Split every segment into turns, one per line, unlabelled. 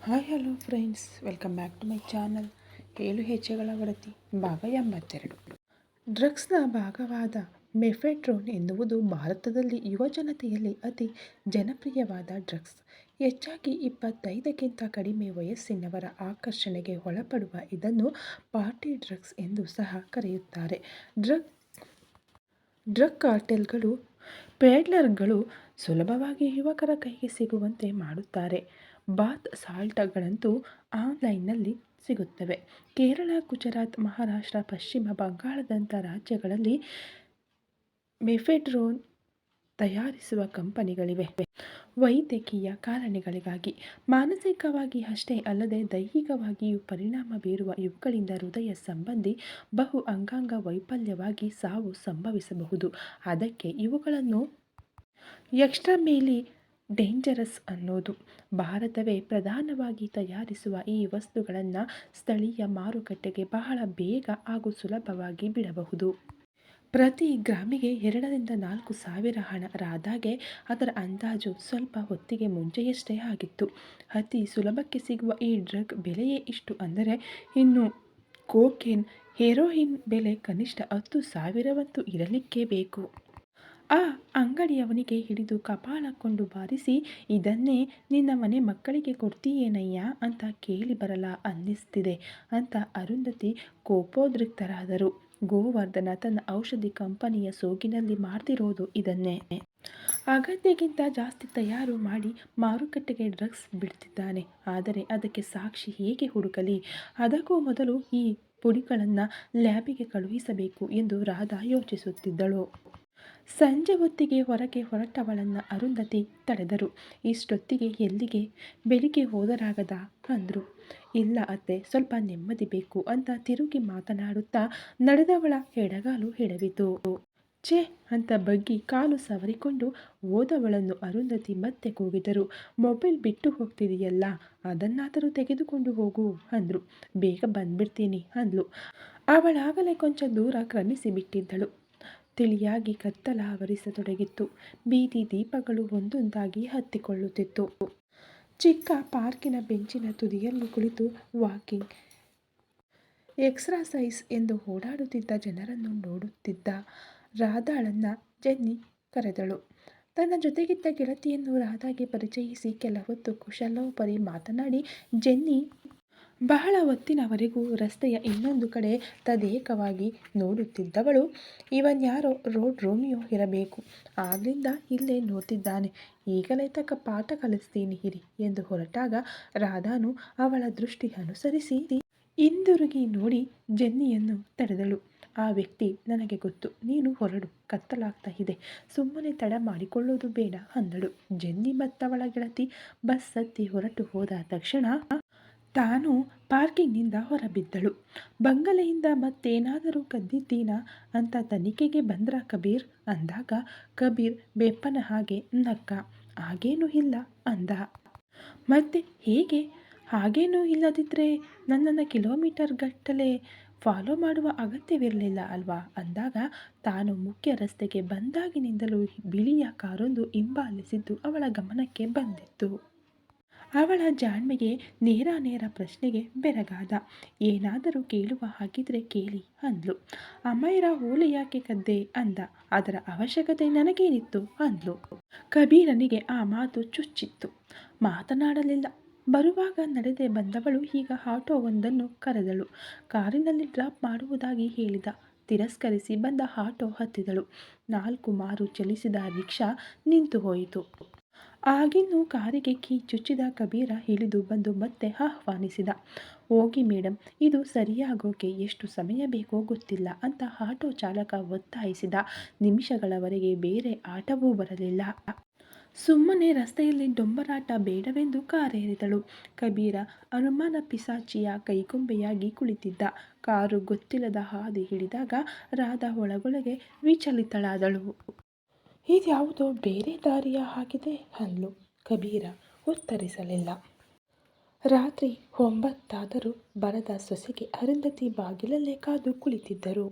Hi hello friends welcome back to my channel ಏಳು ಹೆಜ್ಜೆಗಳ ವರತಿ ಭಾಗ ಎಂಬತ್ತೆರಡು. ಡ್ರಗ್ಸ್ನ ಭಾಗವಾದ ಮೆಫೆಟ್ರೋನ್ ಎನ್ನುವುದು ಭಾರತದಲ್ಲಿ ಯುವ ಜನತೆಯಲ್ಲಿ ಅತಿ ಜನಪ್ರಿಯವಾದ ಡ್ರಗ್ಸ್. ಹೆಚ್ಚಾಗಿ ಇಪ್ಪತ್ತೈದಕ್ಕಿಂತ ಕಡಿಮೆ ವಯಸ್ಸಿನವರ ಆಕರ್ಷಣೆಗೆ ಒಳಪಡುವ ಇದನ್ನು ಪಾರ್ಟಿ ಡ್ರಗ್ಸ್ ಎಂದು ಸಹ ಕರೆಯುತ್ತಾರೆ. ಡ್ರಗ್ ಡ್ರಗ್ ಕಾರ್ಟೆಲ್ಗಳು ಪೇಡ್ಲರ್ಗಳು ಸುಲಭವಾಗಿ ಯುವಕರ ಕೈಗೆ ಸಿಗುವಂತೆ ಮಾಡುತ್ತಾರೆ. ಬಾತ್ ಸಾಲ್ಟ್ಗಳಂತೂ ಆನ್ಲೈನ್ನಲ್ಲಿ ಸಿಗುತ್ತವೆ. ಕೇರಳ, ಗುಜರಾತ್, ಮಹಾರಾಷ್ಟ್ರ, ಪಶ್ಚಿಮ ಬಂಗಾಳದಂಥ ರಾಜ್ಯಗಳಲ್ಲಿ ಮೆಫೆಡ್ರೋನ್ ತಯಾರಿಸುವ ಕಂಪನಿಗಳಿವೆ. ವೈದ್ಯಕೀಯ ಕಾರಣಗಳಿಗಾಗಿ. ಮಾನಸಿಕವಾಗಿ ಅಷ್ಟೇ ಅಲ್ಲದೆ ದೈಹಿಕವಾಗಿಯೂ ಪರಿಣಾಮ ಬೀರುವ ಇವುಗಳಿಂದ ಹೃದಯ ಸಂಬಂಧಿ ಬಹು ಅಂಗಾಂಗ ವೈಫಲ್ಯವಾಗಿ ಸಾವು ಸಂಭವಿಸಬಹುದು. ಅದಕ್ಕೆ ಇವುಗಳನ್ನು ಎಕ್ಸ್ಟ್ರಾ ಮೇಲಿ ಡೇಂಜರಸ್ ಅನ್ನೋದು. ಭಾರತವೇ ಪ್ರಧಾನವಾಗಿ ತಯಾರಿಸುವ ಈ ವಸ್ತುಗಳನ್ನು ಸ್ಥಳೀಯ ಮಾರುಕಟ್ಟೆಗೆ ಬಹಳ ಬೇಗ ಹಾಗೂ ಸುಲಭವಾಗಿ ಬಿಡಬಹುದು. ಪ್ರತಿ ಗ್ರಾಮಿಗೆ ಎರಡರಿಂದ ನಾಲ್ಕು ಸಾವಿರ ಹಣ ರಾದಾಗೆ ಅದರ ಅಂದಾಜು ಸ್ವಲ್ಪ ಹೊತ್ತಿಗೆ ಮುಂಚೆಯಷ್ಟೇ ಆಗಿತ್ತು. ಅತಿ ಸುಲಭಕ್ಕೆ ಸಿಗುವ ಈ ಡ್ರಗ್ ಬೆಲೆಯೇ ಇಷ್ಟು ಅಂದರೆ ಇನ್ನು ಕೋಕೇನ್, ಹೆರೋಯಿನ್ ಬೆಲೆ ಕನಿಷ್ಠ ಹತ್ತು ಸಾವಿರವಂತೂ ಇರಲಿಕ್ಕೇ ಬೇಕು. ಆ ಅಂಗಡಿಯವನಿಗೆ ಹಿಡಿದು ಕಪಾಳಕ್ಕೊಂಡು ಬಾರಿಸಿ, ಇದನ್ನೇ ನಿನ್ನ ಮನೆ ಮಕ್ಕಳಿಗೆ ಕೊಡ್ತೀಯೇನಯ್ಯ ಅಂತ ಕೇಳಿ ಬರಲ ಅನ್ನಿಸ್ತಿದೆ ಅಂತ ಅರುಂಧತಿ ಕೋಪೋದ್ರಿಕ್ತರಾದರು. ಗೋವರ್ಧನ ತನ್ನ ಔಷಧಿ ಕಂಪನಿಯ ಸೋಗಿನಲ್ಲಿ ಮಾಡ್ತಿರೋದು ಇದನ್ನೇ. ಅಗತ್ಯಕ್ಕಿಂತ ಜಾಸ್ತಿ ತಯಾರು ಮಾಡಿ ಮಾರುಕಟ್ಟೆಗೆ ಡ್ರಗ್ಸ್ ಬಿಡ್ತಿದ್ದಾನೆ. ಆದರೆ ಅದಕ್ಕೆ ಸಾಕ್ಷಿ ಹೇಗೆ ಹುಡುಕಲಿ? ಅದಕ್ಕೂ ಮೊದಲು ಈ ಪುಡಿಗಳನ್ನು ಲ್ಯಾಬಿಗೆ ಕಳುಹಿಸಬೇಕು ಎಂದು ರಾಧಾ ಯೋಚಿಸುತ್ತಿದ್ದಳು. ಸಂಜೆ ಹೊತ್ತಿಗೆ ಹೊರಗೆ ಹೊರಟವಳನ್ನು ಅರುಂಧತಿ ತಡೆದರು. ಇಷ್ಟೊತ್ತಿಗೆ ಎಲ್ಲಿಗೆ? ಬೆಳಿಗ್ಗೆ ಹೋದರಾಗದ? ಅಂದರು. ಇಲ್ಲ ಅತ್ತೆ, ಸ್ವಲ್ಪ ನೆಮ್ಮದಿ ಬೇಕು ಅಂತ ತಿರುಗಿ ಮಾತನಾಡುತ್ತಾ ನಡೆದವಳ ಎಡಗಾಲು ಎಡವಿತು ಛೇ ಅಂತ ಬಗ್ಗಿ ಕಾಲು ಸವರಿಕೊಂಡು ಓದವಳನ್ನು ಅರುಂಧತಿ ಮತ್ತೆ ಕೂಗಿದರು. ಮೊಬೈಲ್ ಬಿಟ್ಟು ಹೋಗ್ತಿದೆಯಲ್ಲ, ಅದನ್ನಾದರೂ ತೆಗೆದುಕೊಂಡು ಹೋಗು ಅಂದರು. ಬೇಗ ಬಂದ್ಬಿಡ್ತೀನಿ ಅಂದ್ಲು. ಅವಳಾಗಲೇ ಕೊಂಚ ದೂರ ಕ್ರಮಿಸಿ ಬಿಟ್ಟಿದ್ದಳು ತಿಳಿಯಾಗಿ ಕತ್ತಲ ಆವರಿಸತೊಡಗಿತ್ತು. ಬೀದಿ ದೀಪಗಳು ಒಂದೊಂದಾಗಿ ಹತ್ತಿಕೊಳ್ಳುತ್ತಿತ್ತು. ಚಿಕ್ಕ ಪಾರ್ಕಿನ ಬೆಂಚಿನ ತುದಿಯಲ್ಲಿ ಕುಳಿತು ವಾಕಿಂಗ್ ಎಕ್ಸ್ರಸೈಸ್ ಎಂದು ಓಡಾಡುತ್ತಿದ್ದ ಜನರನ್ನು ನೋಡುತ್ತಿದ್ದ ರಾಧಾಳನ್ನ ಜೆನ್ನಿ ಕರೆದಳು, ತನ್ನ ಜೊತೆಗಿದ್ದ ಗೆಳತಿಯನ್ನು ರಾಧಾಗೆ ಪರಿಚಯಿಸಿ ಕೆಲ ಹೊತ್ತು ಕುಶಲೋಪರಿ ಮಾತನಾಡಿ. ಜೆನ್ನಿ ಬಹಳ ಹೊತ್ತಿನವರೆಗೂ ರಸ್ತೆಯ ಇನ್ನೊಂದು ಕಡೆ ತದೇಕವಾಗಿ ನೋಡುತ್ತಿದ್ದವಳು ಇವನ್ಯಾರೋ ರೋಡ್ ರೋಮಿಯೋ ಇರಬೇಕು. ಆದ್ದರಿಂದ ಇಲ್ಲೇ ನೋಡ್ತಿದ್ದಾನೆ. ಈಗಲೇ ತಕ್ಕ ಪಾಠ ಕಲಿಸ್ತೀನಿ ಹಿರಿ ಎಂದು ಹೊರಟಾಗ ರಾಧಾನು ಅವಳ ದೃಷ್ಟಿ ಅನುಸರಿಸಿ ಹಿಂದಿರುಗಿ ನೋಡಿ ಜೆನ್ನಿಯನ್ನು ತಡೆದಳು. ಆ ವ್ಯಕ್ತಿ ನನಗೆ ಗೊತ್ತು. ನೀನು ಹೊರಡು. ಕತ್ತಲಾಗ್ತಾ ಇದೆ. ಸುಮ್ಮನೆ ತಡ ಮಾಡಿಕೊಳ್ಳೋದು ಬೇಡ ಅಂದಳು. ಜೆನ್ನಿ ಮತ್ತವಳ ಗೆಳತಿ ಬಸ್ ಹತ್ತಿ ಹೊರಟು ಹೋದ ತಕ್ಷಣ ತಾನು ಪಾರ್ಕಿಂಗ್ನಿಂದ ಹೊರಬಿದ್ದಳು. ಬಂಗಲೆಯಿಂದ ಮತ್ತೇನಾದರೂ ಕದ್ದಿದ್ದೀನಾ ಅಂತ ತನಿಖೆಗೆ ಬಂದ್ರ ಕಬೀರ್? ಅಂದಾಗ ಕಬೀರ್ ಬೆಪ್ಪನ ಹಾಗೆ ನಕ್ಕ. ಹಾಗೇನೂ ಇಲ್ಲ ಅಂದ. ಮತ್ತೆ ಹೇಗೆ? ಹಾಗೇನೂ ಇಲ್ಲದಿದ್ದರೆ ನನ್ನನ್ನು ಕಿಲೋಮೀಟರ್ ಗಟ್ಟಲೆ ಫಾಲೋ ಮಾಡುವ ಅಗತ್ಯವಿರಲಿಲ್ಲ ಅಲ್ವಾ? ಅಂದಾಗ ತಾನು ಮುಖ್ಯ ರಸ್ತೆಗೆ ಬಂದಾಗಿನಿಂದಲೂ ಬಿಳಿಯ ಕಾರೊಂದು ಹಿಂಬಾಲಿಸಿದ್ದು ಅವಳ ಗಮನಕ್ಕೆ ಬಂದಿತ್ತು. ಅವಳ ಜಾಣ್ಮೆಗೆ ನೇರ ನೇರ ಪ್ರಶ್ನೆಗೆ ಬೆರಗಾದ. ಏನಾದರೂ ಕೇಳುವ ಹಾಗಿದ್ರೆ ಕೇಳಿ ಅಂದ್ಲು. ಅಮ್ಮಯ್ಯರ ಓಲೆ ಯಾಕೆ ಕದ್ದೆ ಅಂದ. ಅದರ ಅವಶ್ಯಕತೆ ನನಗೇನಿತ್ತು ಅಂದ್ಲು. ಕಬೀರನಿಗೆ ಆ ಮಾತು ಚುಚ್ಚಿತ್ತು. ಮಾತನಾಡಲಿಲ್ಲ. ಬರುವಾಗ ನಡೆದೇ ಬಂದವಳು ಈಗ ಆಟೋವೊಂದನ್ನು ಕರೆದಳು. ಕಾರಿನಲ್ಲಿ ಡ್ರಾಪ್ ಮಾಡುವುದಾಗಿ ಹೇಳಿದ. ತಿರಸ್ಕರಿಸಿ ಬಂದ ಆಟೋ ಹತ್ತಿದಳು. ನಾಲ್ಕು ಮಾರು ಚಲಿಸಿದ ರಿಕ್ಷಾ ನಿಂತು ಹೋಯಿತು. ಆಗಿನ್ನೂ ಕಾರಿಗೆ ಕೀ ಚುಚ್ಚಿದ ಕಬೀರ ಇಳಿದು ಬಂದು ಮತ್ತೆ ಆಹ್ವಾನಿಸಿದ, ಹೋಗಿ ಮೇಡಮ್ ಇದು ಸರಿಯಾಗೋಕೆ ಎಷ್ಟು ಸಮಯ ಬೇಕೋ ಗೊತ್ತಿಲ್ಲ ಅಂತ ಆಟೋ ಚಾಲಕ ಒತ್ತಾಯಿಸಿದ. ನಿಮಿಷಗಳವರೆಗೆ ಬೇರೆ ಆಟವೂ ಬರಲಿಲ್ಲ. ಸುಮ್ಮನೆ ರಸ್ತೆಯಲ್ಲಿ ಡೊಂಬರಾಟ ಬೇಡವೆಂದು ಕಾರೇರಿದಳು. ಕಬೀರ ಅನುಮಾನ ಪಿಸಾಚಿಯ ಕೈಗೊಂಬೆಯಾಗಿ ಕುಳಿತಿದ್ದ. ಕಾರು ಗೊತ್ತಿಲ್ಲದ ಹಾದಿ ಹಿಡಿದಾಗ ರಾಧಾ ಒಳಗೊಳಗೆ ವಿಚಲಿತಳಾದಳು. ಇದ್ಯಾವುದೋ ಬೇರೆ ದಾರಿಯ ಹಾಗಿದೆ ಅಂದ್ಲು ಕಬೀರ. ಉತ್ತರಿಸಲಿಲ್ಲ. ರಾತ್ರಿ ಒಂಬತ್ತಾದರೂ ಬರದ ಸೊಸೆಗೆ ಅರುಂಧತಿ ಬಾಗಿಲಲ್ಲೇ ಕಾದು ಕುಳಿತಿದ್ದರು.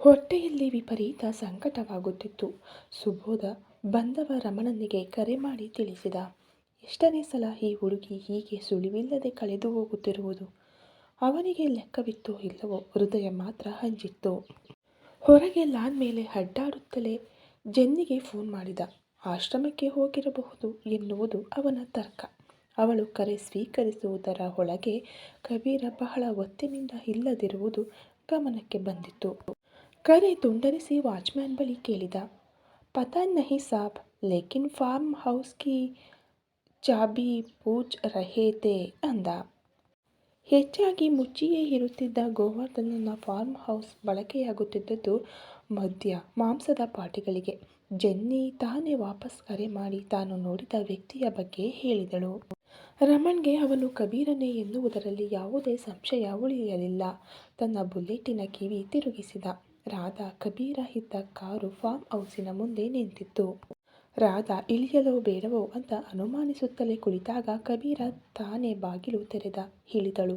ಹೊಟ್ಟೆಯಲ್ಲಿ ವಿಪರೀತ ಸಂಕಟವಾಗುತ್ತಿತ್ತು. ಸುಬೋಧ ಬಂದವ ರಮಣನಿಗೆ ಕರೆ ಮಾಡಿ ತಿಳಿಸಿದ, ಎಷ್ಟನೇ ಸಲ ಈ ಹುಡುಗಿ ಹೀಗೆ ಸುಳಿವಿಲ್ಲದೆ ಕಳೆದು ಹೋಗುತ್ತಿರುವುದು? ಅವನಿಗೆ ಲೆಕ್ಕವಿತ್ತೋ ಇಲ್ಲವೋ ಹೃದಯ ಮಾತ್ರ ಹಂಚಿತ್ತು. ಹೊರಗೆ ಲಾನ್ ಮೇಲೆ ಅಡ್ಡಾಡುತ್ತಲೇ ಜೆನ್ನಿಗೆ ಫೋನ್ ಮಾಡಿದ. ಆಶ್ರಮಕ್ಕೆ ಹೋಗಿರಬಹುದು ಎನ್ನುವುದು ಅವನ ತರ್ಕ. ಅವಳು ಕರೆ ಸ್ವೀಕರಿಸುವುದರ ಒಳಗೆ ಕಬೀರ ಬಹಳ ಒತ್ತಿನಿಂದ ಇಲ್ಲದಿರುವುದು ಗಮನಕ್ಕೆ ಬಂದಿತ್ತು. ಕರೆ ತುಂಡರಿಸಿ ವಾಚ್ಮ್ಯಾನ್ ಬಳಿ ಕೇಳಿದ. ಪತಾ ನಹಿ ಸಾಬ್, ಲೇಕಿನ್ ಫಾರ್ಮ್ ಹೌಸ್ ಕಿ ಚಾಬಿ ಪೂಜ್ ರಹೇತೆ ಅಂದ. ಹೆಚ್ಚಾಗಿ ಮುಚ್ಚಿಯೇ ಇರುತ್ತಿದ್ದ ಗೋವರ್ಧನನ ಫಾರ್ಮ್ ಹೌಸ್ ಬಳಕೆಯಾಗುತ್ತಿದ್ದದ್ದು ಮದ್ಯ, ಮಾಂಸದ ಪಾರ್ಟಿಗಳಿಗೆ ಜೆನ್ನಿ ತಾನೇ ವಾಪಸ್ ಕರೆ ಮಾಡಿ ತಾನು ನೋಡಿದ ವ್ಯಕ್ತಿಯ ಬಗ್ಗೆ ಹೇಳಿದಳು. ರಮಣ್ಗೆ ಅವನು ಕಬೀರನೇ ಎನ್ನುವುದರಲ್ಲಿ ಯಾವುದೇ ಸಂಶಯ ಉಳಿಯಲಿಲ್ಲ. ತನ್ನ ಬುಲೆಟಿನ ಕಿವಿ ತಿರುಗಿಸಿದ. ರಾಧಾ ಕಬೀರ ಇದ್ದ ಕಾರು ಫಾರ್ಮ್ ಹೌಸಿನ ಮುಂದೆ ನಿಂತಿತ್ತು. ರಾಧಾ, ಇಳಿಯಲೋ ಬೇಡವೋ ಅಂತ ಅನುಮಾನಿಸುತ್ತಲೇ ಕುಳಿತಾಗ ಕಬೀರ ತಾನೇ ಬಾಗಿಲು ತೆರೆದ ಇಳಿದಳು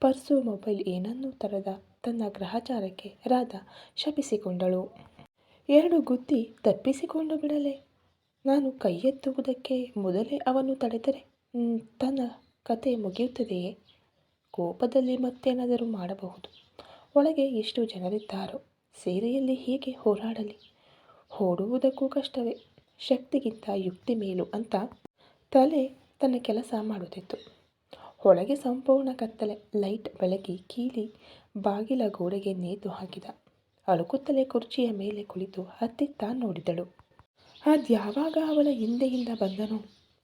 ಪರ್ಸು ಮೊಬೈಲ್ ಏನನ್ನೂ ತರದ? ತನ್ನ ಗ್ರಹಚಾರಕ್ಕೆ ರಾಧ ಶಪಿಸಿಕೊಂಡಳು. ಎರಡು ಗುದ್ದಿ ತಪ್ಪಿಸಿಕೊಂಡು ಬಿಡಲೆ. ನಾನು ಕೈ ಎತ್ತುವುದಕ್ಕೆ ಮೊದಲೇ ಅವನು ತಡೆದರೆ ತನ್ನ ಕತೆ ಮುಗಿಯುತ್ತದೆಯೇ? ಕೋಪದಲ್ಲಿ ಮತ್ತೇನಾದರೂ ಮಾಡಬಹುದು? ಒಳಗೆ ಎಷ್ಟು ಜನರಿದ್ದಾರೋ ಸೇರೆಯಲ್ಲಿ ಹೇಗೆ ಹೋರಾಡಲಿ? ಓಡುವುದಕ್ಕೂ ಕಷ್ಟವೇ. ಶಕ್ತಿಗಿಂತ ಯುಕ್ತಿ ಮೇಲು ಅಂತ ತಲೆ ತನ್ನ ಕೆಲಸ ಮಾಡುತ್ತಿತ್ತು. ಒಳಗೆ ಸಂಪೂರ್ಣ ಕತ್ತಲೆ, ಲೈಟ್ ಬೆಳಗಿ ಕೀಲಿ ಬಾಗಿಲ ಗೋಡೆಗೆ ನೇತು ಹಾಕಿದ. ಅಳುಕುತ್ತಲೇ ಕುರ್ಚಿಯ ಮೇಲೆ ಕುಳಿತು ಹತ್ತಿತ್ತ ನೋಡಿದಳು. ಅದ್ಯಾವಾಗ ಅವಳ ಹಿಂದೆಯಿಂದ ಬಂದನೋ?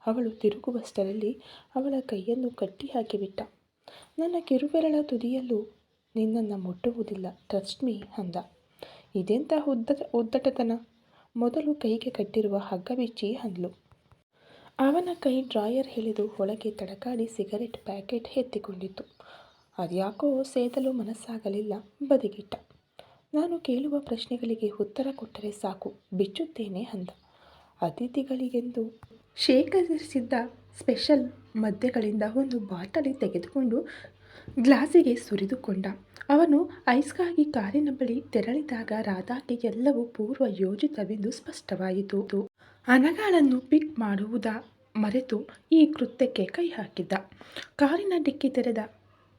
ಅವಳು ತಿರುಗುವಷ್ಟರಲ್ಲಿ ಅವಳ ಕೈಯನ್ನು ಕಟ್ಟಿ ಹಾಕಿಬಿಟ್ಟ. ನನ್ನ ಕಿರುಬೆರಳ ತುದಿಯಲ್ಲೂ ನಿನ್ನನ್ನು ಮುಟ್ಟುವುದಿಲ್ಲ ಟ್ರಸ್ಟ್ ಮೀ ಅಂದ. ಇದೆಂಥ ಉದ್ದ ಉದ್ದಟತನ? ಮೊದಲು ಕೈಗೆ ಕಟ್ಟಿರುವ ಹಗ್ಗ ಬಿಚ್ಚಿ ಅಂದ್ಲು. ಅವನ ಕೈ ಡ್ರಾಯರ್ ಹಿಡಿದು ಒಳಗೆ ತಡಕಾಡಿ ಸಿಗರೆಟ್ ಪ್ಯಾಕೆಟ್ ಎತ್ತಿಕೊಂಡಿತ್ತು. ಅದ್ಯಾಕೋ ಸೇದಲು ಮನಸ್ಸಾಗಲಿಲ್ಲ, ಬದಿಗಿಟ್ಟ. ನಾನು ಕೇಳುವ ಪ್ರಶ್ನೆಗಳಿಗೆ ಉತ್ತರ ಕೊಟ್ಟರೆ ಸಾಕು, ಬಿಚ್ಚುತ್ತೇನೆ ಅಂದ. ಅತಿಥಿಗಳಿಗೆಂದು ಶೇಖರಿಸಿದ್ದ ಸ್ಪೆಷಲ್ ಮದ್ಯಗಳಿಂದ ಒಂದು ಬಾಟಲಿ ತೆಗೆದುಕೊಂಡು ಗ್ಲಾಸಿಗೆ ಸುರಿದುಕೊಂಡ. ಅವನು ಐಸ್ಗಾಗಿ ಕಾರಿನ ಬಳಿ ತೆರಳಿದಾಗ ರಾಧಾಗೆ ಎಲ್ಲವೂ ಪೂರ್ವ ಯೋಜಿತವೆಂದು ಸ್ಪಷ್ಟವಾಯಿತು. ಹಣಗಳನ್ನು ಪಿಕ್ ಮಾಡುವುದ ಮರೆತು ಈ ಕೃತ್ಯಕ್ಕೆ ಕೈ ಹಾಕಿದ್ದ. ಕಾರಿನ ಡಿಕ್ಕಿ ತೆರೆದ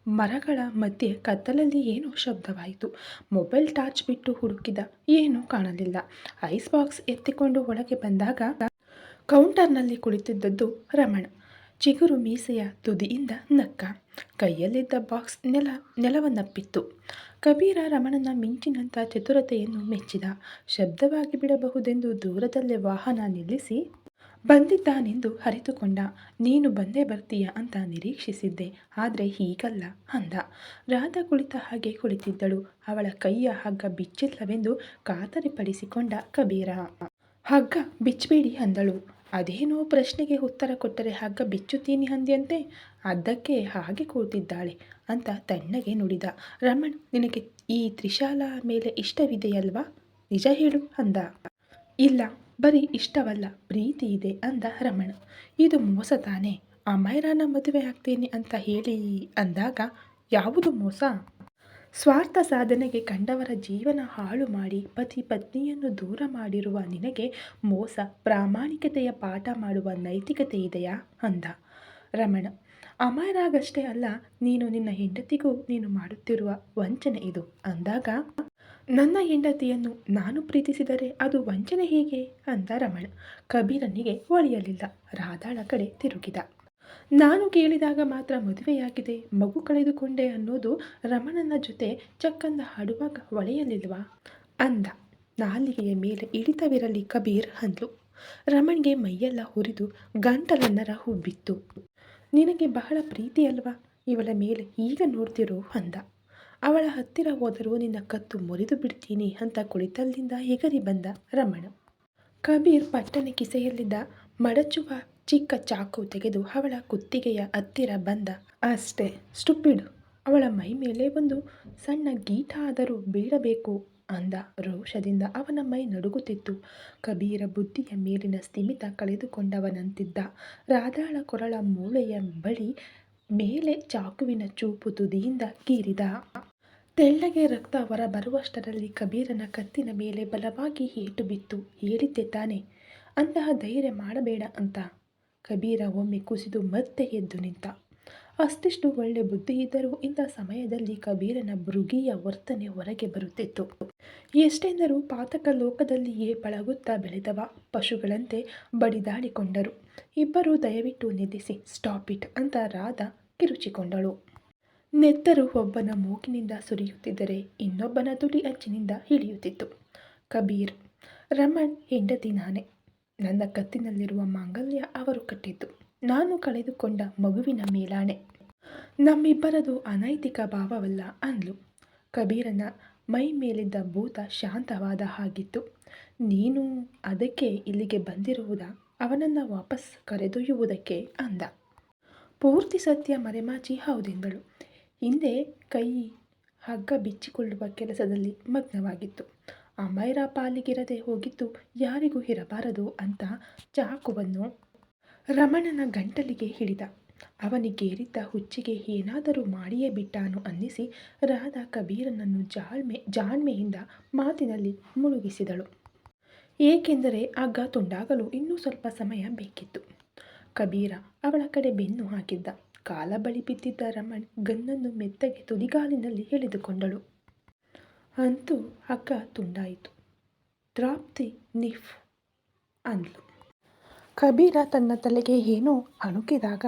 ಮರಗಳ ಮಧ್ಯೆ ಕತ್ತಲಲ್ಲಿ ಏನೋ ಶಬ್ದವಾಯಿತು. ಮೊಬೈಲ್ ಟಾರ್ಚ್ ಬಿಟ್ಟು ಹುಡುಕಿದ ಏನೂ ಕಾಣಲಿಲ್ಲ. ಐಸ್ ಬಾಕ್ಸ್ ಎತ್ತಿಕೊಂಡು ಒಳಗೆ ಬಂದಾಗ ಕೌಂಟರ್ನಲ್ಲಿ ಕುಳಿತಿದ್ದದ್ದು ರಮಣ. ಚಿಗುರು ಮೀಸೆಯ ತುದಿಯಿಂದ ನಕ್ಕ. ಕೈಯಲ್ಲಿದ್ದ ಬಾಕ್ಸ್ ನೆಲ, ನೆಲವನ್ನಪ್ಪಿತ್ತು. ಕಬೀರ ರಮಣನ ಮಿಂಚಿನಂಥ ಚತುರತೆಯನ್ನು ಮೆಚ್ಚಿದ. ಶಬ್ದವಾಗಿ ಬಿಡಬಹುದೆಂದು ದೂರದಲ್ಲೇ ವಾಹನ ನಿಲ್ಲಿಸಿ ಬಂದಿದ್ದಾನೆಂದು ಹರಿತುಕೊಂಡ ನೀನು ಬಂದೇ ಬರ್ತೀಯ ಅಂತ ನಿರೀಕ್ಷಿಸಿದ್ದೆ. ಆದರೆ ಹೀಗಲ್ಲ ಅಂದ. ರಾಧ ಕುಳಿತ ಹಾಗೆ ಕುಳಿತಿದ್ದಳು. ಅವಳ ಕೈಯ ಹಗ್ಗ ಬಿಚ್ಚಿಲ್ಲವೆಂದು ಖಾತರಿಪಡಿಸಿಕೊಂಡ ಕಬೀರ. ಹಗ್ಗ ಬಿಚ್ಚಬೇಡಿ ಅಂದಳು. ಅದೇನೋ ಪ್ರಶ್ನೆಗೆ ಉತ್ತರ ಕೊಟ್ಟರೆ ಹಗ್ಗ ಬಿಚ್ಚುತ್ತೀನಿ ಅಂದ್ಯಂತೆ? ಅದಕ್ಕೆ ಹಾಗೆ ಕೂತಿದ್ದಾಳೆ ಅಂತ ತಣ್ಣಗೆ ನುಡಿದ. ರಮಣ್, ನಿನಗೆ ಈ ತ್ರಿಶಾಲ ಮೇಲೆ ಇಷ್ಟವಿದೆಯಲ್ವಾ? ನಿಜ ಹೇಳು ಅಂದ. ಇಲ್ಲ, ಬರೀ ಇಷ್ಟವಲ್ಲ, ಪ್ರೀತಿ ಇದೆ ಅಂದ ರಮಣ. ಇದು ಮೋಸ ತಾನೇ? ಅಮೈರಾನ ಮದುವೆ ಆಗ್ತೀನಿ ಅಂತ ಹೇಳಿ ಅಂದಾಗ, ಯಾವುದು ಮೋಸ? ಸ್ವಾರ್ಥ ಸಾಧನೆಗೆ ಕಂಡವರ ಜೀವನ ಹಾಳು ಮಾಡಿ ಪತಿ ಪತ್ನಿಯನ್ನು ದೂರ ಮಾಡಿರುವ ನಿನಗೆ ಮೋಸ, ಪ್ರಾಮಾಣಿಕತೆಯ ಪಾಠ ಮಾಡುವ ನೈತಿಕತೆ ಇದೆಯಾ? ಅಂದ. ರಮಣ. ಅಮರಾಗಷ್ಟೇ ಅಲ್ಲ, ನೀನು ನಿನ್ನ ಹೆಂಡತಿಗೂ ನೀನು ಮಾಡುತ್ತಿರುವ ವಂಚನೆ ಇದು. ಅಂದಾಗ, ನನ್ನ ಹೆಂಡತಿಯನ್ನು ನಾನು ಪ್ರೀತಿಸಿದರೆ ಅದು ವಂಚನೆ ಹೇಗೆ? ಅಂದ ರಮಣ. ಕಬೀರನಿಗೆ ಒಳಿಯಲಿಲ್ಲ. ರಾಧಾಳ ಕಡೆ ತಿರುಗಿದ. ನಾನು ಕೇಳಿದಾಗ ಮಾತ್ರ ಮದುವೆಯಾಗಿದೆ. ಮಗು ಕಳೆದುಕೊಂಡೆ ಅನ್ನೋದು ರಮಣನ ಜೊತೆ ಚಕ್ಕಂದ ಹಾಡುವಾಗ ಒಳೆಯಲಿಲ್ವಾ ಅಂದ. ನಾಲಿಗೆಯ ಮೇಲೆ ಇಳಿತವಿರಲಿ ಕಬೀರ್ ಅಂದ್ಲು. ರಮಣ್ಗೆ ಮೈಯೆಲ್ಲ ಹುರಿದು ಗಂಟಲ ನರ ಹುಬ್ಬಿತ್ತು ನಿನಗೆ ಬಹಳ ಪ್ರೀತಿ ಅಲ್ವಾ? ಇವಳ ಮೇಲೆ ಈಗ ನೋಡ್ತಿರೋ ಅಂದ. ಅವಳ ಹತ್ತಿರ ಹೋದರೂ ನಿನ್ನ ಕತ್ತು ಮುರಿದು ಬಿಡ್ತೀನಿ ಅಂತ ಕುಳಿತಲ್ಲಿಂದ ಎಗರಿ ಬಂದ ರಮಣ. ಕಬೀರ್ ಪಟ್ಟಣ ಕಿಸೆಯಲ್ಲಿದ್ದ ಮಡಚುವ ಚಿಕ್ಕ ಚಾಕು ತೆಗೆದು ಅವಳ ಕುತ್ತಿಗೆಯ ಹತ್ತಿರ ಬಂದ. ಅಷ್ಟೇ, ಸ್ಟುಪಿಡ್. ಅವಳ ಮೈ ಮೇಲೆ ಒಂದು ಸಣ್ಣ ಗೀಟ ಆದರೂ ಬೀಳಬೇಕು, ಅಂದ. ರೋಷದಿಂದ ಅವನ ಮೈ ನಡುಗುತ್ತಿತ್ತು. ಕಬೀರ ಬುದ್ಧಿಯ ಮೇಲಿನ ಸ್ಥಿಮಿತ ಕಳೆದುಕೊಂಡವನಂತಿದ್ದ. ರಾಧಾಳ ಕೊರಳ ಮೂಳೆಯ ಬಳಿ ಮೇಲೆ ಚಾಕುವಿನ ಚೂಪು ತುದಿಯಿಂದ ಕೀರಿದ. ತೆಳ್ಳಗೆ ರಕ್ತ ಹೊರ ಬರುವಷ್ಟರಲ್ಲಿ ಕಬೀರನ ಕತ್ತಿನ ಮೇಲೆ ಬಲವಾಗಿ ಏಟು ಬಿತ್ತು. ಹೇಳಿದ್ದೆ ತಾನೆ. ಅಂತಹ ಧೈರ್ಯ ಮಾಡಬೇಡ, ಅಂತ ಕಬೀರ ಒಮ್ಮೆ ಕುಸಿದು ಮತ್ತೆ ಎದ್ದು ನಿಂತ. ಅಷ್ಟಿಷ್ಟು ಒಳ್ಳೆ ಬುದ್ಧಿ ಇದ್ದರೂ ಇಂಥ ಸಮಯದಲ್ಲಿ ಕಬೀರನ ಮೃಗೀಯ ವರ್ತನೆ ಹೊರಗೆ ಬರುತ್ತಿತ್ತು. ಎಷ್ಟೆಂದರೂ ಪಾತಕ ಲೋಕದಲ್ಲಿಯೇ ಪಳಗುತ್ತಾ ಬೆಳೆದವ ಪಶುಗಳಂತೆ ಬಡಿದಾಡಿಕೊಂಡರು. ಇಬ್ಬರೂ ದಯವಿಟ್ಟು ನಿಲ್ಲಿಸಿ, ಸ್ಟಾಪ್ ಇಟ್ ಅಂತ ರಾಧ ಕಿರುಚಿಕೊಂಡಳು. ನೆತ್ತರು ಒಬ್ಬನ ಮೂಗಿನಿಂದ ಸುರಿಯುತ್ತಿದ್ದರೆ ಇನ್ನೊಬ್ಬನ ತುಟಿ ಅಂಚಿನಿಂದ ಇಳಿಯುತ್ತಿತ್ತು ಕಬೀರ್, ರಮಣ್ ಹೆಂಡತಿ ನಾನೇ. ನನ್ನ ಕತ್ತಿನಲ್ಲಿರುವ ಮಾಂಗಲ್ಯ ಅವರು ಕಟ್ಟಿದ್ದು. ನಾನು ಕಳೆದುಕೊಂಡ ಮಗುವಿನ ಮೇಲಾಣೆ. ನಮ್ಮಿಬ್ಬರದು ಅನೈತಿಕ ಭಾವವಲ್ಲ ಅಂದ್ಲು. ಕಬೀರನ ಮೈ ಮೇಲಿದ್ದ ಭೂತ ಶಾಂತವಾದ ಹಾಗಿತ್ತು. ನೀನು ಅದಕ್ಕೆ ಇಲ್ಲಿಗೆ ಬಂದಿರುವುದ? ಅವನನ್ನು ವಾಪಸ್ ಕರೆದೊಯ್ಯುವುದಕ್ಕೆ ಅಂದ. ಪೂರ್ತಿ ಸತ್ಯ ಮರೆಮಾಚಿ ಹೌದೆಂದಳು ಹಿಂದೆ ಕೈ ಹಗ್ಗ ಬಿಚ್ಚಿಕೊಳ್ಳುವ ಕೆಲಸದಲ್ಲಿ ಮಗ್ನವಾಗಿತ್ತು. ಅಮೈರ ಪಾಲಿಗಿರದೆ ಹೋಗಿದ್ದು ಯಾರಿಗೂ ಇರಬಾರದು ಅಂತ ಚಾಕುವನ್ನು ರಮಣನ ಗಂಟಲಿಗೆ ಹಿಡಿದ. ಅವನಿಗೇರಿದ್ದ ಹುಚ್ಚಿಗೆ ಏನಾದರೂ ಮಾಡಿಯೇ ಬಿಟ್ಟಾನು ಅನ್ನಿಸಿ ರಾಧ ಕಬೀರನನ್ನು ಜಾಳ್ಮೆ, ಜಾಣ್ಮೆಯಿಂದ ಮಾತಿನಲ್ಲಿ ಮುಳುಗಿಸಿದಳು. ಏಕೆಂದರೆ ಆಗ ತುಂಡಾಗಲು ಇನ್ನೂ ಸ್ವಲ್ಪ ಸಮಯ ಬೇಕಿತ್ತು. ಕಬೀರ ಅವಳ ಕಡೆ ಬೆನ್ನು ಹಾಕಿದ್ದ. ಕಾಲ ಬಳಿ ಬಿದ್ದಿದ್ದ ರಮಣ್ ಗನ್ನನ್ನು ಮೆತ್ತಗೆ ತುದಿಗಾಲಿನಲ್ಲಿ ಎಳೆದುಕೊಂಡಳು. ಅಂತೂ ಅಕ್ಕ ತುಂಡಾಯಿತು. ದ್ರಾಪ್ತಿ ನಿಫ್ ಅಂದ್ಲು. ಕಬೀರ ತನ್ನ ತಲೆಗೆ ಏನೋ ಅಣುಕಿದಾಗ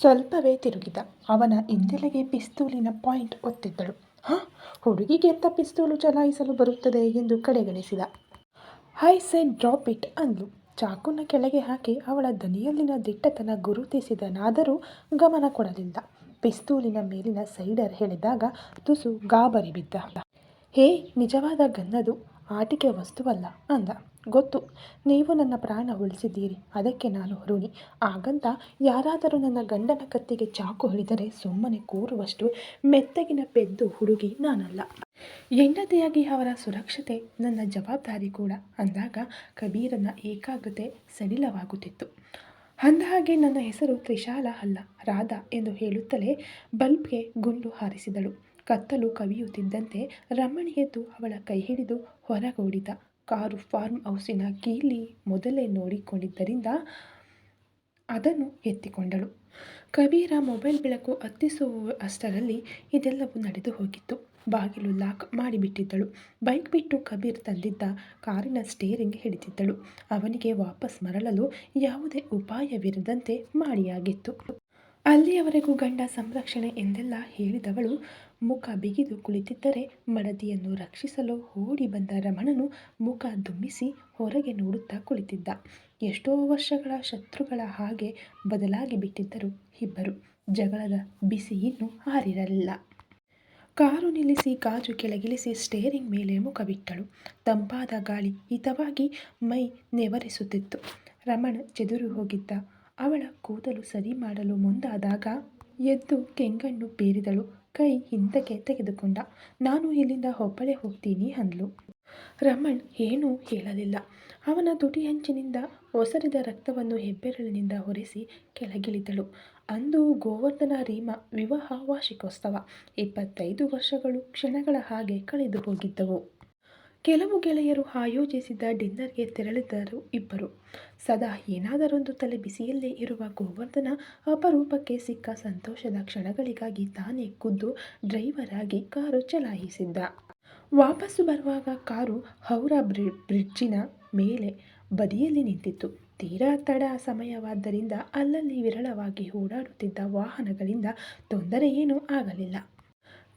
ಸ್ವಲ್ಪವೇ ತಿರುಗಿದ. ಅವನ ಹಿಂದೆಲೆಗೆ ಪಿಸ್ತೂಲಿನ ಪಾಯಿಂಟ್ ಒತ್ತಿದ್ದಳು. ಹಾಂ, ಹುಡುಗಿಗೆ ಎತ್ತ ಪಿಸ್ತೂಲು ಚಲಾಯಿಸಲು ಬರುತ್ತದೆ? ಎಂದು ಕಡೆಗಣಿಸಿದ. ಹೈ ಸೆಡ್ ಡ್ರಾಪ್ ಇಟ್ ಅಂದ್ಲು. ಚಾಕುನ ಕೆಳಗೆ ಹಾಕಿ ಅವಳ ದನಿಯಲ್ಲಿನ ದಿಟ್ಟತನ ಗುರುತಿಸಿದನಾದರೂ ಗಮನ ಕೊಡಲಿಲ್ಲ. ಪಿಸ್ತೂಲಿನ ಮೇಲಿನ ಸೈಡರ್ ಹೇಳಿದಾಗ ತುಸು ಗಾಬರಿ ಬಿದ್ದ. ಹೇ, ನಿಜವಾದ ಗನ್ನದು ಆಟಿಕೆ ವಸ್ತುವಲ್ಲ ಅಂದ. ಗೊತ್ತು, ನೀವು ನನ್ನ ಪ್ರಾಣ ಉಳಿಸಿದ್ದೀರಿ, ಅದಕ್ಕೆ ನಾನು ಋಣಿ. ಹಾಗಂತ ಯಾರಾದರೂ ನನ್ನ ಗಂಡನ ಕತ್ತಿಗೆ ಚಾಕು ಹಿಡಿದರೆ ಸುಮ್ಮನೆ ಕೂರುವಷ್ಟು ಮೆತ್ತಗಿನ ಪೆದ್ದು ಹುಡುಗಿ ನಾನಲ್ಲ. ಹೆಂಡತಿಯಾಗಿ ಅವರ ಸುರಕ್ಷತೆ ನನ್ನ ಜವಾಬ್ದಾರಿ ಕೂಡ ಅಂದಾಗ ಕಬೀರನ ಏಕಾಗ್ರತೆ ಸಡಿಲವಾಗುತ್ತಿತ್ತು. ಅಂದಹಾಗೆ ನನ್ನ ಹೆಸರು ತ್ರಿಶಾಲ ಅಲ್ಲ, ರಾಧಾ ಎಂದು ಹೇಳುತ್ತಲೇ ಬಲ್ಬ್ಗೆ ಗುಂಡು ಹಾರಿಸಿದಳು. ಕತ್ತಲು ಕವಿಯುತ್ತಿದ್ದಂತೆ ರಮಣಿ ಎದ್ದು ಅವಳ ಕೈ ಹಿಡಿದು ಹೊರಗೋಡಿದ. ಕಾರು ಫಾರ್ಮ್ ಹೌಸಿನ ಕೀಲಿ ಮೊದಲೇ ನೋಡಿಕೊಂಡಿದ್ದರಿಂದ ಅದನ್ನು ಎತ್ತಿಕೊಂಡಳು. ಕಬೀರ ಮೊಬೈಲ್ ಬೆಳಕು ಹತ್ತಿಸುವ ಅಷ್ಟರಲ್ಲಿ ಇದೆಲ್ಲವೂ ನಡೆದು ಹೋಗಿತ್ತು. ಬಾಗಿಲು ಲಾಕ್ ಮಾಡಿಬಿಟ್ಟಿದ್ದಳು. ಬೈಕ್ ಬಿಟ್ಟು ಕಬೀರ್ ತಂದಿದ್ದ ಕಾರಿನ ಸ್ಟೇರಿಂಗ್ ಹಿಡಿದಿದ್ದಳು. ಅವನಿಗೆ ವಾಪಸ್ ಮರಳಲು ಯಾವುದೇ ಉಪಾಯವಿರದಂತೆ ಮಾಡಿಯಾಗಿತ್ತು. ಅಲ್ಲಿಯವರೆಗೂ ಗಂಡ ಸಂರಕ್ಷಣೆ ಎಂದೆಲ್ಲ ಹೇಳಿದವಳು ಮುಖ ಬಿಗಿದು ಕುಳಿತಿದ್ದರೆ ಮಡದಿಯನ್ನು ರಕ್ಷಿಸಲು ಓಡಿ ಬಂದ ರಮಣನು ಮುಖ ದುಮ್ಮಿಸಿ ಹೊರಗೆ ನೋಡುತ್ತಾ ಕುಳಿತಿದ್ದ. ಎಷ್ಟೋ ವರ್ಷಗಳ ಶತ್ರುಗಳ ಹಾಗೆ ಬದಲಾಗಿ ಬಿಟ್ಟಿದ್ದರು ಇಬ್ಬರು. ಜಗಳದ ಬಿಸಿ ಇನ್ನೂ ಹಾರಿರಲಿಲ್ಲ ಕಾರು ನಿಲ್ಲಿಸಿ ಗಾಜು ಕೆಳಗಿಳಿಸಿ ಸ್ಟೇರಿಂಗ್ ಮೇಲೆ ಮುಖ ಬಿಟ್ಟಳು. ತಂಪಾದ ಗಾಳಿ ಹಿತವಾಗಿ ಮೈ ನೆವರಿಸುತ್ತಿತ್ತು. ರಮಣ ಚೆದುರು ಹೋಗಿದ್ದ. ಅವಳ ಕೂದಲು ಸರಿ ಮಾಡಲು ಮುಂದಾದಾಗ ಎದ್ದು ಕೆಂಗಣ್ಣು ಬೀರಿದಳು ಕೈ ಹಿಂದಕ್ಕೆ ತೆಗೆದುಕೊಂಡ. ನಾನು ಇಲ್ಲಿಂದ ಒಬ್ಬಳೇ ಹೋಗ್ತೀನಿ ಅಂದ್ಲು. ರಮಣ್ ಏನೂ ಹೇಳಲಿಲ್ಲ. ಅವನ ತುಟಿ ಹಂಚಿನಿಂದ ಒಸರಿದ ರಕ್ತವನ್ನು ಹೆಬ್ಬೆರಳಿನಿಂದ ಹೊರಿಸಿ ಕೆಳಗಿಳಿದಳು. ಅಂದು ಗೋವರ್ಧನ ರೀಮ ವಿವಾಹ ವಾರ್ಷಿಕೋತ್ಸವ. ಇಪ್ಪತ್ತೈದು ವರ್ಷಗಳು ಕ್ಷಣಗಳ ಹಾಗೆ ಕಳೆದು ಹೋಗಿದ್ದವು. ಕೆಲವು ಗೆಳೆಯರು ಆಯೋಜಿಸಿದ್ದ ಡಿನ್ನರ್ಗೆ ತೆರಳಿದ್ದರು ಇಬ್ಬರು. ಸದಾ ಏನಾದರೊಂದು ತಲೆ ಬಿಸಿಯಲ್ಲೇ ಇರುವ ಗೋವರ್ಧನ ಅಪರೂಪಕ್ಕೆ ಸಿಕ್ಕ ಸಂತೋಷದ ಕ್ಷಣಗಳಿಗಾಗಿ ತಾನೇ ಖುದ್ದು ಡ್ರೈವರ್ ಆಗಿ ಕಾರು ಚಲಾಯಿಸಿದ್ದ. ವಾಪಸ್ಸು ಬರುವಾಗ ಕಾರು ಹೌರಾ ಬ್ರಿ, ಬ್ರಿಡ್ಜಿನ ಮೇಲೆ ಬದಿಯಲ್ಲಿ ನಿಂತಿತ್ತು. ತೀರಾ ತಡ ಸಮಯವಾದ್ದರಿಂದ ಅಲ್ಲಲ್ಲಿ ವಿರಳವಾಗಿ ಓಡಾಡುತ್ತಿದ್ದ ವಾಹನಗಳಿಂದ ತೊಂದರೆ ಆಗಲಿಲ್ಲ.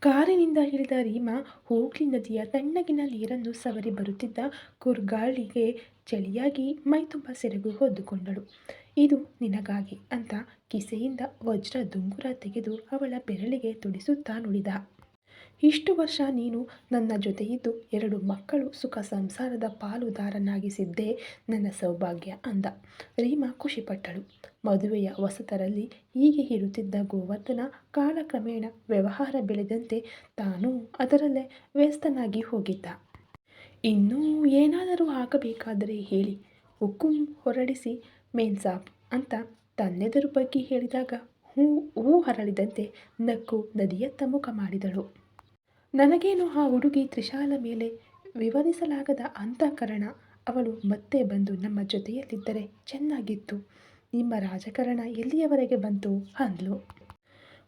ಕಾರಿನಿಂದ ಇಳಿದ ರೀಮಾ ಹೂಗ್ಲಿ ನದಿಯ ತಣ್ಣಗಿನ ನೀರನ್ನು ಸವರಿ ಬರುತ್ತಿದ್ದ ಕುರ್ಗಾಳಿಗೆ ಚಳಿಯಾಗಿ ಮೈತುಂಬ ಸೆರಗು ಹೊದ್ದುಕೊಂಡಳು. ಇದು ನಿನಗಾಗಿ ಅಂತ ಕಿಸೆಯಿಂದ ವಜ್ರ ದುಂಗುರ ತೆಗೆದು ಅವಳ ಬೆರಳಿಗೆ ತುಡಿಸುತ್ತಾ ನುಡಿದ. ಇಷ್ಟು ವರ್ಷ ನೀನು ನನ್ನ ಜೊತೆಯಿದ್ದು ಎರಡು ಮಕ್ಕಳು ಸುಖ ಸಂಸಾರದ ಪಾಲುದಾರನಾಗಿಸಿದ್ದೇ ನನ್ನ ಸೌಭಾಗ್ಯ ಅಂದ. ರೀಮಾ ಖುಷಿಪಟ್ಟಳು. ಮದುವೆಯ ಹೊಸತರಲ್ಲಿ ಹೀಗೆ ಇರುತ್ತಿದ್ದ ಗೋವರ್ಧನ ಕಾಲಕ್ರಮೇಣ ವ್ಯವಹಾರ ಬೆಳೆದಂತೆ ತಾನೂ ಅದರಲ್ಲೇ ವ್ಯಸ್ತನಾಗಿ ಹೋಗಿದ್ದ. ಇನ್ನೂ ಏನಾದರೂ ಆಗಬೇಕಾದರೆ ಹೇಳಿ. ಹುಕುಂ ಹೊರಡಿಸಿ ಮೇನ್ಸಾಬ್ ಅಂತ ತನ್ನೆದುರು ಬಗ್ಗೆ ಹೇಳಿದಾಗ ಹೂ ಹೂ ಹರಳಿದಂತೆ ನಕ್ಕು ನದಿಯತ್ತ ಮುಖ ಮಾಡಿದಳು. ನನಗೇನು ಆ ಹುಡುಗಿ ತ್ರಿಶಾಲ ಮೇಲೆ ವಿವರಿಸಲಾಗದ ಅಂತಃಕರಣ? ಅವಳು ಮತ್ತೆ ಬಂದು ನಮ್ಮ ಜೊತೆಯಲ್ಲಿದ್ದರೆ ಚೆನ್ನಾಗಿತ್ತು. ನಿಮ್ಮ ರಾಜಕಾರಣ ಎಲ್ಲಿಯವರೆಗೆ ಬಂತು? ಅಂದ್ಲು.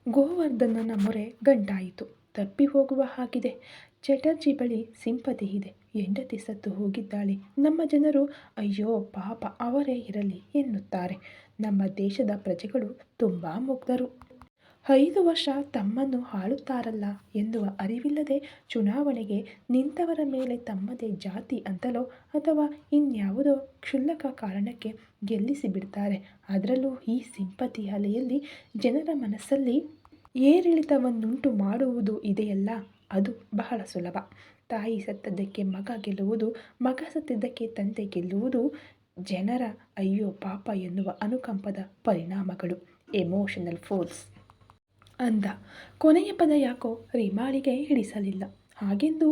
ಗೋವರ್ಧನನ ಮೊರೆ ಗಂಟಾಯಿತು. ತಪ್ಪಿ ಹೋಗುವ ಹಾಗಿದೆ. ಚಟರ್ಜಿ ಬಳಿ ಸಿಂಪತಿ ಇದೆ. ಹೆಂಡತಿ ಸತ್ತು ಹೋಗಿದ್ದಾಳೆ. ನಮ್ಮ ಜನರು ಅಯ್ಯೋ ಪಾಪ ಅವರೇ ಇರಲಿ ಎನ್ನುತ್ತಾರೆ. ನಮ್ಮ ದೇಶದ ಪ್ರಜೆಗಳು ತುಂಬ ಮುಗ್ಧರು. ಐದು ವರ್ಷ ತಮ್ಮನ್ನು ಆಳುತ್ತಾರಲ್ಲ ಎನ್ನುವ ಅರಿವಿಲ್ಲದೆ ಚುನಾವಣೆಗೆ ನಿಂತವರ ಮೇಲೆ ತಮ್ಮದೇ ಜಾತಿ ಅಂತಲೋ ಅಥವಾ ಇನ್ಯಾವುದೋ ಕ್ಷುಲ್ಲಕ ಕಾರಣಕ್ಕೆ ಗೆಲ್ಲಿಸಿ ಬಿಡ್ತಾರೆ ಅದರಲ್ಲೂ ಈ ಸಿಂಪತಿ ಅಲೆಯಲ್ಲಿ ಜನರ ಮನಸ್ಸಲ್ಲಿ ಏರಿಳಿತವನ್ನುಂಟು ಮಾಡುವುದು ಇದೆಯಲ್ಲ, ಅದು ಬಹಳ ಸುಲಭ. ತಾಯಿ ಸತ್ತದ್ದಕ್ಕೆ ಮಗ ಗೆಲ್ಲುವುದು, ಮಗ ಸತ್ತಿದ್ದಕ್ಕೆ ತಂದೆ ಗೆಲ್ಲುವುದು ಜನರ ಅಯ್ಯೋ ಪಾಪ ಎನ್ನುವ ಅನುಕಂಪದ ಪರಿಣಾಮಗಳು. ಎಮೋಷನಲ್ ಫೋರ್ಸ್ ಅಂದ. ಕೊನೆಯ ಪದ ಯಾಕೋ ರಿಮಾಳಿಗೆ ಹಿಡಿಸಲಿಲ್ಲ. ಹಾಗೆಂದು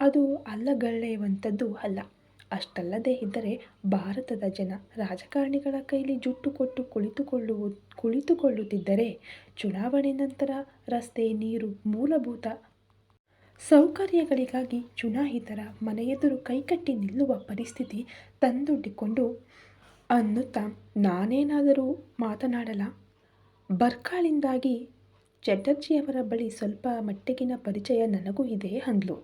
ಅದು ಅಲ್ಲಗಳೆಯುವಂಥದ್ದು ಅಲ್ಲ. ಅಷ್ಟಲ್ಲದೆ ಇದ್ದರೆ ಭಾರತದ ಜನ ರಾಜಕಾರಣಿಗಳ ಕೈಲಿ ಜುಟ್ಟು ಕೊಟ್ಟು ಕುಳಿತುಕೊಳ್ಳುವು ಕುಳಿತುಕೊಳ್ಳುತ್ತಿದ್ದರೆ ಚುನಾವಣೆ ನಂತರ ರಸ್ತೆ, ನೀರು, ಮೂಲಭೂತ ಸೌಕರ್ಯಗಳಿಗಾಗಿ ಚುನಾಯಿತರ ಮನೆಯೆದುರು ಕೈಕಟ್ಟಿ ನಿಲ್ಲುವ ಪರಿಸ್ಥಿತಿ ತಂದೊಡ್ಡಿಕೊಂಡು ಅನ್ನುತ್ತಾ ನಾನೇನಾದರೂ ಮಾತನಾಡಲ? ಬರ್ಕಾಳಿಂದಾಗಿ ಚಟರ್ಜಿಯವರ ಬಳಿ ಸ್ವಲ್ಪ ಮಟ್ಟಿಗಿನ ಪರಿಚಯ ನನಗೂ ಇದೆ ಅಂದ್ಲು.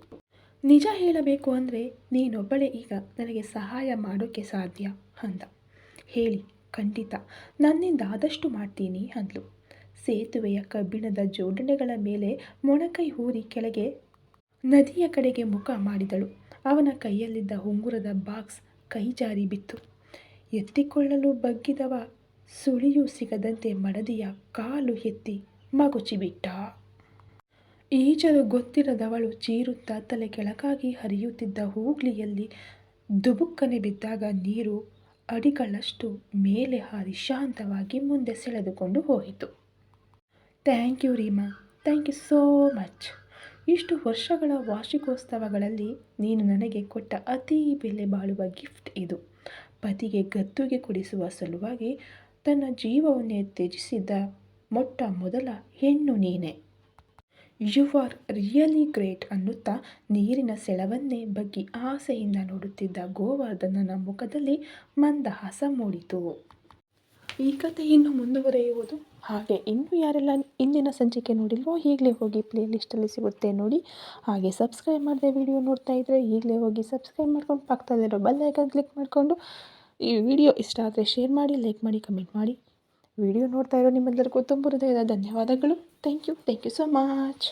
ನಿಜ ಹೇಳಬೇಕು ಅಂದರೆ ನೀನೊಬ್ಬಳೇ ಈಗ ನನಗೆ ಸಹಾಯ ಮಾಡೋಕ್ಕೆ ಸಾಧ್ಯ ಅಂದ. ಹೇಳಿ, ಖಂಡಿತ, ನನ್ನಿಂದ ಆದಷ್ಟು ಮಾಡ್ತೀನಿ ಅಂದ್ಲು. ಸೇತುವೆಯ ಕಬ್ಬಿಣದ ಜೋಡಣೆಗಳ ಮೇಲೆ ಮೊಣಕೈ ಊರಿ ಕೆಳಗೆ ನದಿಯ ಕಡೆಗೆ ಮುಖ ಮಾಡಿದಳು. ಅವನ ಕೈಯಲ್ಲಿದ್ದ ಉಂಗುರದ ಬಾಕ್ಸ್ ಕೈ ಜಾರಿ ಬಿತ್ತು. ಎತ್ತಿಕೊಳ್ಳಲು ಬಗ್ಗಿದವ ಸುಳಿಯೂ ಸಿಗದಂತೆ ಮಡದಿಯ ಕಾಲು ಎತ್ತಿ ಮಗುಚಿಬಿಟ್ಟ ಈಜಲು ಗೊತ್ತಿರದವಳು ಚೀರುತ್ತಾ ತಲೆ ಕೆಳಕಾಗಿ ಹರಿಯುತ್ತಿದ್ದ ಹೂಗ್ಲಿಯಲ್ಲಿ ದುಬುಕ್ಕನೆ ಬಿದ್ದಾಗ ನೀರು ಅಡಿಗಳಷ್ಟು ಮೇಲೆ ಹಾರಿ ಶಾಂತವಾಗಿ ಮುಂದೆ ಸೆಳೆದುಕೊಂಡು ಹೋಯಿತು. Thank you Reema, thank you so much. ಇಷ್ಟು ವರ್ಷಗಳ ವಾರ್ಷಿಕೋತ್ಸವಗಳಲ್ಲಿ ನೀನು ನನಗೆ ಕೊಟ್ಟ ಅತೀ ಬೆಲೆ ಬಾಳುವ ಗಿಫ್ಟ್ ಇದು. ಪತಿಗೆ ಗದ್ದುಗೆ ಕೊಡಿಸುವ ಸಲುವಾಗಿ ತನ್ನ ಜೀವವನ್ನೇ ತ್ಯಜಿಸಿದ್ದ ಮೊಟ್ಟ ಮೊದಲ ಹೆಣ್ಣು ನೀನೆ. ಯು ಆರ್ ರಿಯಲಿ ಗ್ರೇಟ್ ಅನ್ನುತ್ತಾ ನೀರಿನ ಸೆಳವನ್ನೇ ಬಗ್ಗಿ ಆಸೆಯಿಂದ ನೋಡುತ್ತಿದ್ದ ಗೋವರ್ಧನನ ಮುಖದಲ್ಲಿ ಮಂದಹಾಸ ಮೂಡಿತು. ಈ ಕಥೆ ಇನ್ನು ಮುಂದುವರೆಯುವುದು ಹಾಗೆ ಇನ್ನೂ ಯಾರೆಲ್ಲ ಇಂದಿನ ಸಂಚಿಕೆ ನೋಡಿಲ್ವೋ ಈಗಲೇ ಹೋಗಿ ಪ್ಲೇ ಲಿಸ್ಟಲ್ಲಿ ಸಿಗುತ್ತೆ ನೋಡಿ. ಹಾಗೆ ಸಬ್ಸ್ಕ್ರೈಬ್ ಮಾಡದೆ ವಿಡಿಯೋ ನೋಡ್ತಾ ಇದ್ದರೆ ಈಗಲೇ ಹೋಗಿ ಸಬ್ಸ್ಕ್ರೈಬ್ ಮಾಡ್ಕೊಂಡು ಪಕ್ಕದಲ್ಲಿರೋ ಬೆಲ್ ಐಕನ್ ಕ್ಲಿಕ್ ಮಾಡಿಕೊಂಡು ಈ ವಿಡಿಯೋ ಇಷ್ಟ ಆದರೆ ಶೇರ್ ಮಾಡಿ, ಲೈಕ್ ಮಾಡಿ, ಕಮೆಂಟ್ ಮಾಡಿ. ವಿಡಿಯೋ ನೋಡ್ತಾ ಇರೋ ನಿಮ್ಮೆಲ್ಲರಿಗೂ ತುಂಬ ಹೃದಯದ ಧನ್ಯವಾದಗಳು. Thank you thank you so much